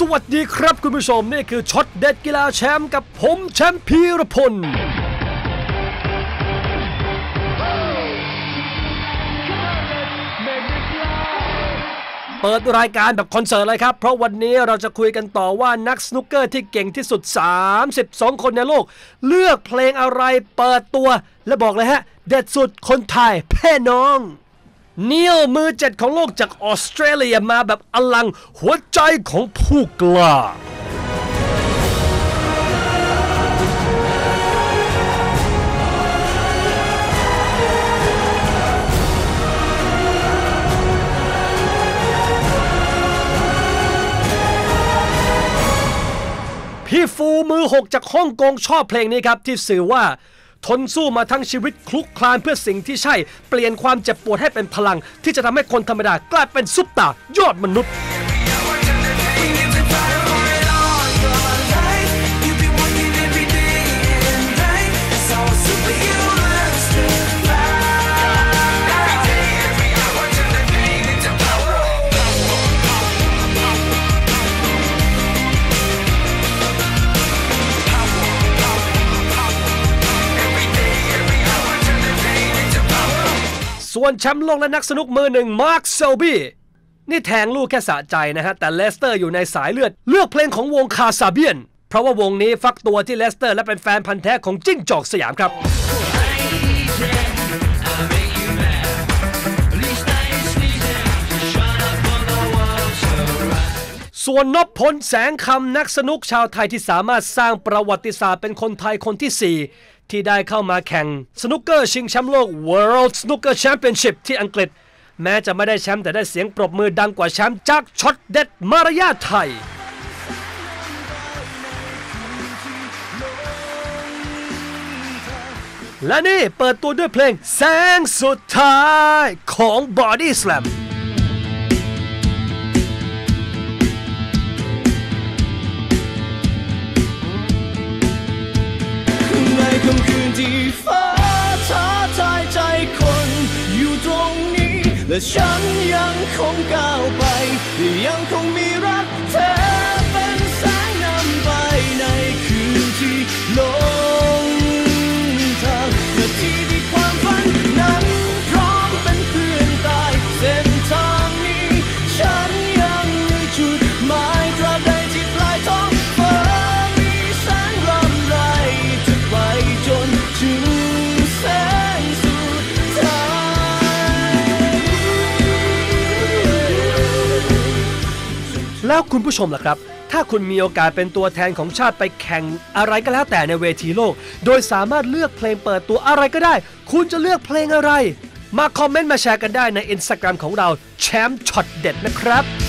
สวัสดีครับคุณผู้ชม นี่คือช็อตเด็ดกีฬาแชมป์กับผมแชมป์พีรพล เปิดรายการแบบคอนเสิร์ตเลยครับ เพราะวันนี้เราจะคุยกันต่อว่านักสนุกเกอร์ที่เก่งที่สุด 32 คนในโลก เลือกเพลงอะไรเปิดตัว และบอกเลยฮะ เด็ดสุดคนไทยแพ่น้อง นียลมือเจ็ดของโลกจากออสเตรเลียมาแบบอลังหัวใจของผู้กล้าพี่ฟูมือหกจากฮ่องกงชอบเพลงนี้ครับ ที่สื่อว่า ทนสู้มาทั้งชีวิตคลุกคลานเพื่อสิ่งที่ใช่ เปลี่ยนความเจ็บปวดให้เป็นพลัง ที่จะทำให้คนธรรมดากลายเป็นซุปตาร์ยอดมนุษย์ ส่วนแชมป์โลกและนักสนุกมือหนึ่งมาร์คเซลบี้นี่แทงลูกแค่สะใจนะฮะ แต่เลสเตอร์อยู่ในสายเลือด เลือกเพลงของวงคาซาเบียน เพราะว่าวงนี้ฟักตัวที่เลสเตอร์และเป็นแฟนพันธ์แท้ของจิ้งจอกสยามครับส่วนนพพลแสงคำนักสนุกชาวไทยที่สามารถสร้างประวัติศาสตร์เป็นคนไทยคนที่ 4 ที่ได้เข้ามาแข่งสนุกเกอร์ชิงแชมป์โลก World Snooker Championship ที่อังกฤษ แม้จะไม่ได้แชมป์แต่ได้เสียงปรบมือดังกว่าแชมป์จากช็อตเด็ดมารยาทไทยและนี่เปิดตัวด้วยเพลงแสงสุดท้ายของ Body Slam ที่ฟ้าท้าทายใจคนอยู่ตรงนี้ และฉันยังคงก้าวไป ยังคงมีรักเธอ แล้วคุณผู้ชมล่ะครับ ถ้าคุณมีโอกาสเป็นตัวแทนของชาติไปแข่งอะไรก็แล้วแต่ในเวทีโลก โดยสามารถเลือกเพลงเปิดตัวอะไรก็ได้ คุณจะเลือกเพลงอะไร มาคอมเมนต์มาแชร์กันได้ใน Instagram ของเราแชมป์ช็อตเด็ดนะครับ